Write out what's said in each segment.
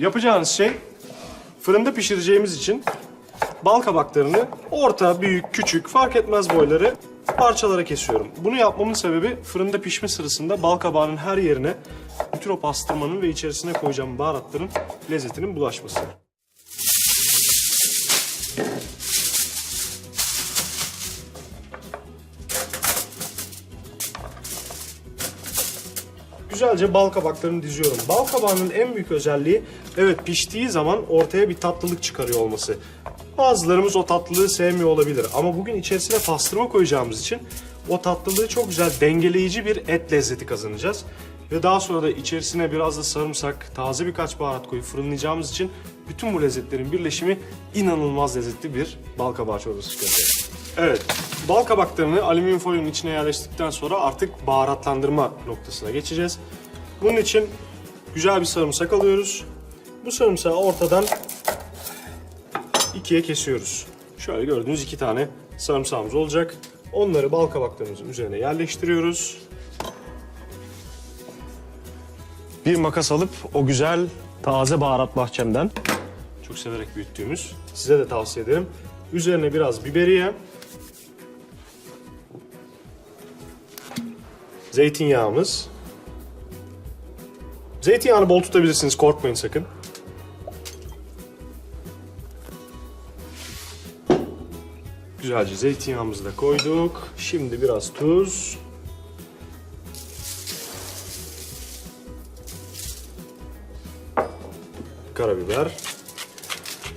Yapacağınız şey fırında pişireceğimiz için bal kabaklarını orta, büyük, küçük fark etmez boyları parçalara kesiyorum. Bunu yapmamın sebebi fırında pişme sırasında bal kabağının her yerine bütün o pastırmanın ve içerisine koyacağım baharatların lezzetinin bulaşması. Güzelce bal kabaklarını diziyorum. Bal kabağının en büyük özelliği evet piştiği zaman ortaya bir tatlılık çıkarıyor olması. Bazılarımız o tatlılığı sevmiyor olabilir ama bugün içerisine pastırma koyacağımız için o tatlılığı çok güzel dengeleyici bir et lezzeti kazanacağız. Ve daha sonra da içerisine biraz da sarımsak, taze birkaç baharat koyup fırınlayacağımız için bütün bu lezzetlerin birleşimi inanılmaz lezzetli bir bal kabağı çorbası çıkacak. Evet, bal kabaklarını alüminyum folyonun içine yerleştirdikten sonra artık baharatlandırma noktasına geçeceğiz. Bunun için güzel bir sarımsak alıyoruz. Bu sarımsağı ortadan ikiye kesiyoruz. Şöyle gördüğünüz iki tane sarımsağımız olacak. Onları bal kabaklarımızın üzerine yerleştiriyoruz. Bir makas alıp o güzel taze baharat bahçemden çok severek büyüttüğümüz size de tavsiye ederim. Üzerine biraz biberiye, zeytinyağımız. Zeytinyağını bol tutabilirsiniz, korkmayın sakın. Güzelce zeytinyağımızı da koyduk. Şimdi biraz tuz. Karabiber.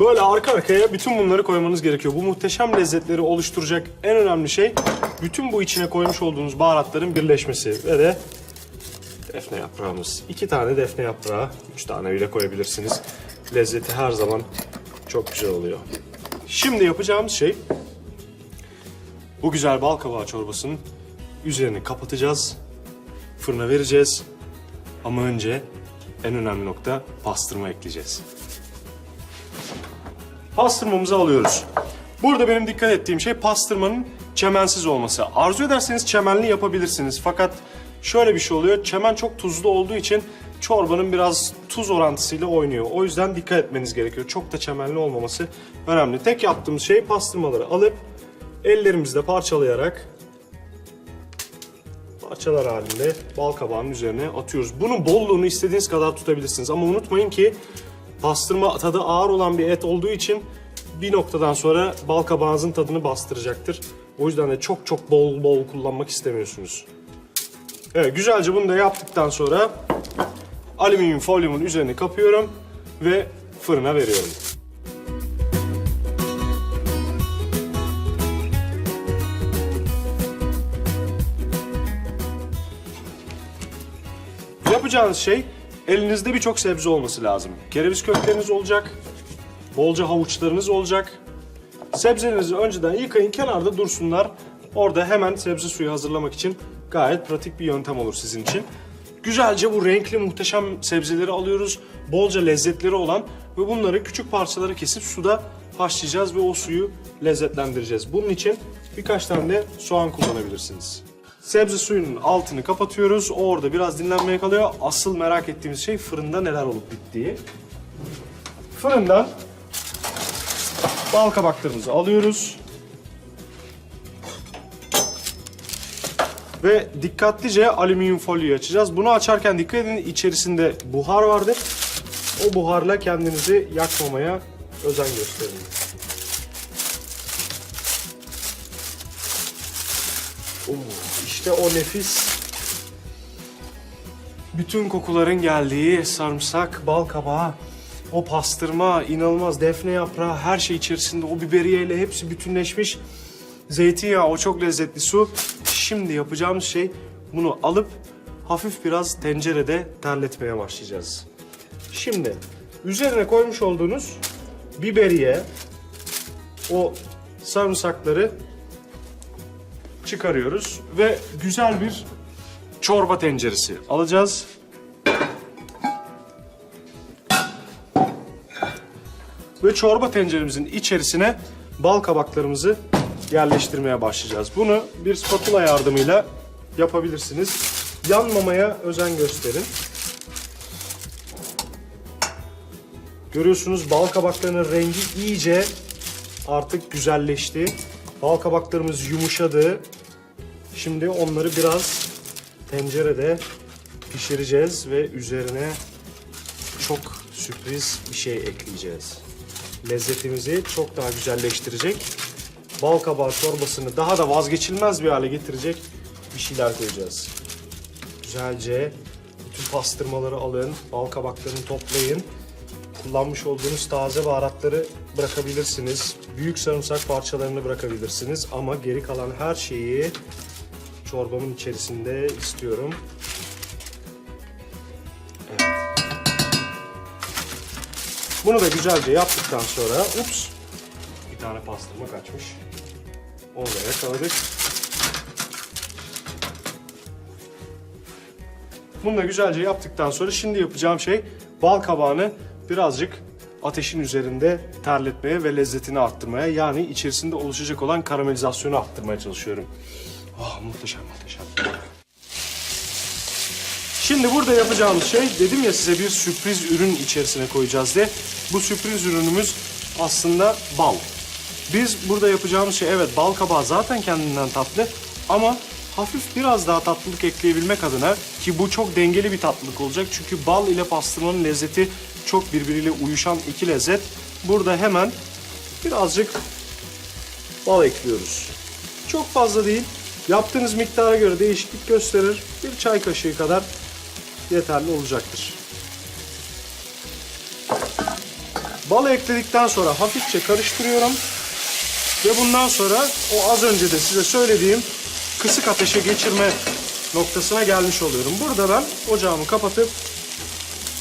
Böyle arka arkaya bütün bunları koymanız gerekiyor. Bu muhteşem lezzetleri oluşturacak en önemli şey bütün bu içine koymuş olduğunuz baharatların birleşmesi ve de defne yaprağımız. İki tane defne yaprağı, üç tane bile koyabilirsiniz. Lezzeti her zaman çok güzel oluyor. Şimdi yapacağımız şey bu güzel bal kabağı çorbasının üzerini kapatacağız. Fırına vereceğiz. Ama önce en önemli nokta pastırma ekleyeceğiz. Pastırmamızı alıyoruz. Burada benim dikkat ettiğim şey pastırmanın çemensiz olması. Arzu ederseniz çemenli yapabilirsiniz. Fakat şöyle bir şey oluyor. Çemen çok tuzlu olduğu için çorbanın biraz tuz orantısıyla oynuyor. O yüzden dikkat etmeniz gerekiyor. Çok da çemenli olmaması önemli. Tek yaptığımız şey pastırmaları alıp ellerimizle parçalayarak parçalar halinde bal üzerine atıyoruz. Bunun bolluğunu istediğiniz kadar tutabilirsiniz. Ama unutmayın ki pastırma tadı ağır olan bir et olduğu için bir noktadan sonra bal kabağınızın tadını bastıracaktır. O yüzden de çok çok bol bol kullanmak istemiyorsunuz. Evet güzelce bunu da yaptıktan sonra alüminyum folyumun üzerine kapıyorum ve fırına veriyorum. Yapacağınız şey elinizde birçok sebze olması lazım. Kereviz kökleriniz olacak, bolca havuçlarınız olacak. Sebzelerinizi önceden yıkayın, kenarda dursunlar. Orada hemen sebze suyu hazırlamak için gayet pratik bir yöntem olur sizin için. Güzelce bu renkli muhteşem sebzeleri alıyoruz. Bolca lezzetleri olan ve bunları küçük parçalara kesip suda haşlayacağız ve o suyu lezzetlendireceğiz. Bunun için birkaç tane de soğan kullanabilirsiniz. Sebze suyunun altını kapatıyoruz. O orada biraz dinlenmeye kalıyor. Asıl merak ettiğimiz şey fırında neler olup bittiği. Fırından bal kabaklarımızı alıyoruz. Ve dikkatlice alüminyum folyoyu açacağız. Bunu açarken dikkat edin içerisinde buhar vardır. O buharla kendinizi yakmamaya özen gösterin. Oo, işte o nefis bütün kokuların geldiği sarımsak, bal kabağı, o pastırma, inanılmaz defne yaprağı, her şey içerisinde o biberiyeyle hepsi bütünleşmiş. Zeytinyağı, o çok lezzetli su. Şimdi yapacağımız şey bunu alıp hafif biraz tencerede terletmeye başlayacağız. Şimdi üzerine koymuş olduğunuz biberiye, o sarımsakları çıkarıyoruz ve güzel bir çorba tenceresi alacağız. Ve çorba tenceremizin içerisine bal kabaklarımızı yerleştirmeye başlayacağız. Bunu bir spatula yardımıyla yapabilirsiniz. Yanmamaya özen gösterin. Görüyorsunuz bal kabaklarının rengi iyice artık güzelleşti. Bal kabaklarımız yumuşadı. Şimdi onları biraz tencerede pişireceğiz ve üzerine çok sürpriz bir şey ekleyeceğiz. Lezzetimizi çok daha güzelleştirecek. Bal kabağı çorbasını daha da vazgeçilmez bir hale getirecek bir şeyler koyacağız. Güzelce bütün pastırmaları alın, bal kabaklarını toplayın. Kullanmış olduğunuz taze baharatları bırakabilirsiniz. Büyük sarımsak parçalarını bırakabilirsiniz ama geri kalan her şeyi çorbamın içerisinde istiyorum. Bunu da güzelce yaptıktan sonra ups bir tane pastırma kaçmış. Onu da yakaladık. Bunu da güzelce yaptıktan sonra şimdi yapacağım şey bal kabağını birazcık ateşin üzerinde terletmeye ve lezzetini arttırmaya yani içerisinde oluşacak olan karamelizasyonu arttırmaya çalışıyorum. Ah muhteşem muhteşem. Şimdi burada yapacağımız şey dedim ya size bir sürpriz ürün içerisine koyacağız diye. Bu sürpriz ürünümüz aslında bal. Biz burada yapacağımız şey evet bal kabağı zaten kendinden tatlı ama hafif biraz daha tatlılık ekleyebilmek adına ki bu çok dengeli bir tatlılık olacak. Çünkü bal ile pastırmanın lezzeti çok birbiriyle uyuşan iki lezzet. Burada hemen birazcık bal ekliyoruz. Çok fazla değil. Yaptığınız miktara göre değişiklik gösterir. Bir çay kaşığı kadar yeterli olacaktır. Bal ekledikten sonra hafifçe karıştırıyorum. Ve bundan sonra o az önce de size söylediğim kısık ateşe geçirme noktasına gelmiş oluyorum. Burada ben ocağımı kapatıp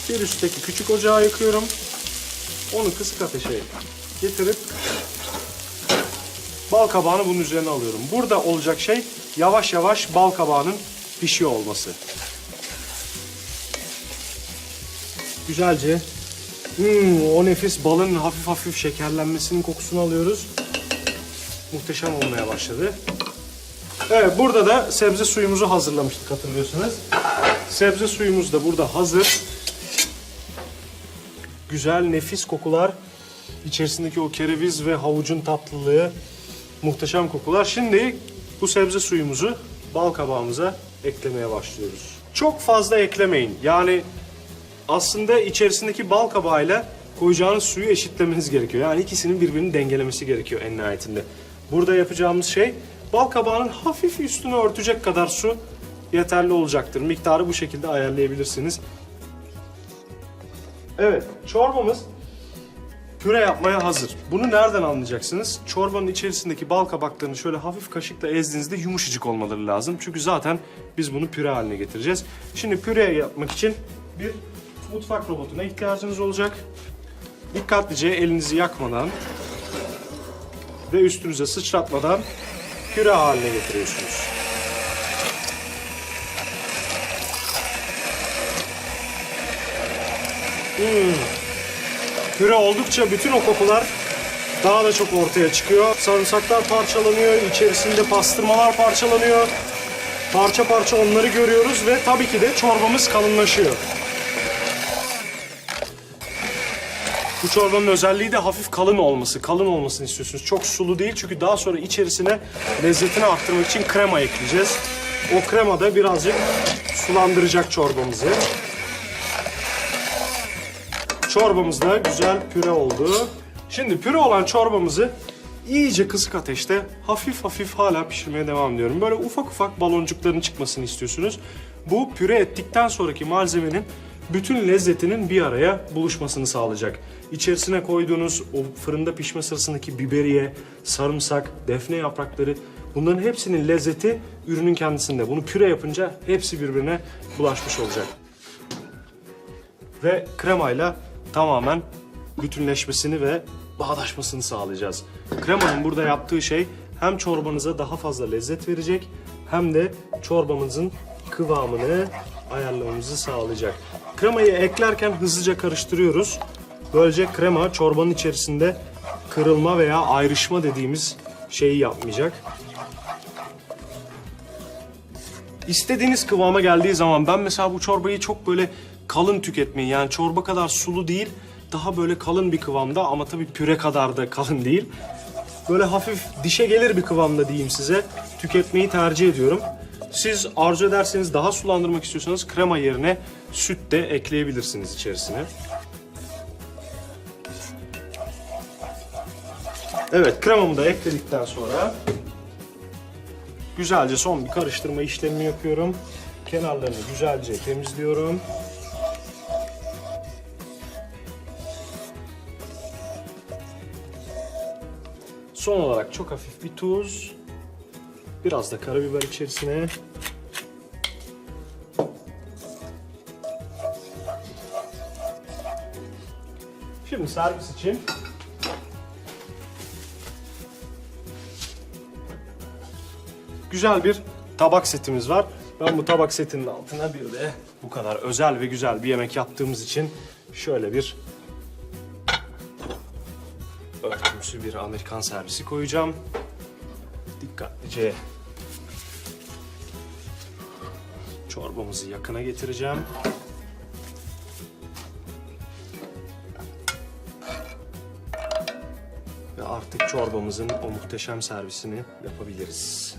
bir üstteki küçük ocağı yakıyorum. Onu kısık ateşe getirip bal kabağını bunun üzerine alıyorum. Burada olacak şey yavaş yavaş bal kabağının pişiyor olması. Güzelce hmm, o nefis balın hafif hafif şekerlenmesinin kokusunu alıyoruz. Muhteşem olmaya başladı. Evet burada da sebze suyumuzu hazırlamıştık hatırlıyorsanız. Sebze suyumuz da burada hazır. Güzel nefis kokular. İçerisindeki o kereviz ve havucun tatlılığı muhteşem kokular. Şimdi bu sebze suyumuzu bal kabağımıza eklemeye başlıyoruz. Çok fazla eklemeyin. Yani aslında içerisindeki bal kabağıyla koyacağınız suyu eşitlemeniz gerekiyor. Yani ikisinin birbirini dengelemesi gerekiyor en nihayetinde. Burada yapacağımız şey bal kabağının hafif üstünü örtecek kadar su yeterli olacaktır. Miktarı bu şekilde ayarlayabilirsiniz. Evet, çorbamız püre yapmaya hazır. Bunu nereden anlayacaksınız? Çorbanın içerisindeki bal kabaklarını şöyle hafif kaşıkla ezdiğinizde yumuşacık olmaları lazım. Çünkü zaten biz bunu püre haline getireceğiz. Şimdi püre yapmak için bir mutfak robotuna ihtiyacınız olacak. Dikkatlice elinizi yakmadan ve üstünüze sıçratmadan püre haline getiriyorsunuz. Hmm. Püre oldukça bütün o kokular daha da çok ortaya çıkıyor. Sarımsaklar parçalanıyor, içerisinde pastırmalar parçalanıyor. Parça parça onları görüyoruz ve tabii ki de çorbamız kalınlaşıyor. Bu çorbanın özelliği de hafif kalın olması. Kalın olmasını istiyorsunuz. Çok sulu değil çünkü daha sonra içerisine lezzetini arttırmak için krema ekleyeceğiz. O krema da birazcık sulandıracak çorbamızı. Çorbamız da güzel püre oldu. Şimdi püre olan çorbamızı iyice kısık ateşte hafif hafif hala pişirmeye devam ediyorum. Böyle ufak ufak baloncukların çıkmasını istiyorsunuz. Bu püre ettikten sonraki malzemenin bütün lezzetinin bir araya buluşmasını sağlayacak. İçerisine koyduğunuz o fırında pişme sırasındaki biberiye, sarımsak, defne yaprakları bunların hepsinin lezzeti ürünün kendisinde. Bunu püre yapınca hepsi birbirine bulaşmış olacak ve kremayla tamamen bütünleşmesini ve bağdaşmasını sağlayacağız. Kremanın burada yaptığı şey hem çorbanıza daha fazla lezzet verecek hem de çorbamızın kıvamını ayarlamamızı sağlayacak. Kremayı eklerken hızlıca karıştırıyoruz. Böylece krema çorbanın içerisinde kırılma veya ayrışma dediğimiz şeyi yapmayacak. İstediğiniz kıvama geldiği zaman ben mesela bu çorbayı çok böyle kalın tüketmeyi yani çorba kadar sulu değil daha böyle kalın bir kıvamda ama tabii püre kadar da kalın değil. Böyle hafif dişe gelir bir kıvamda diyeyim size. Tüketmeyi tercih ediyorum. Siz arzu ederseniz daha sulandırmak istiyorsanız krema yerine süt de ekleyebilirsiniz içerisine. Evet kremamı da ekledikten sonra güzelce son bir karıştırma işlemini yapıyorum. Kenarlarını güzelce temizliyorum. Son olarak çok hafif bir tuz. Biraz da karabiber içerisine. Şimdi servis için güzel bir tabak setimiz var. Ben bu tabak setinin altına bir de bu kadar özel ve güzel bir yemek yaptığımız için şöyle bir örtümsü bir Amerikan servisi koyacağım. Dikkatlice çorbamızı yakına getireceğim. Ve artık çorbamızın o muhteşem servisini yapabiliriz.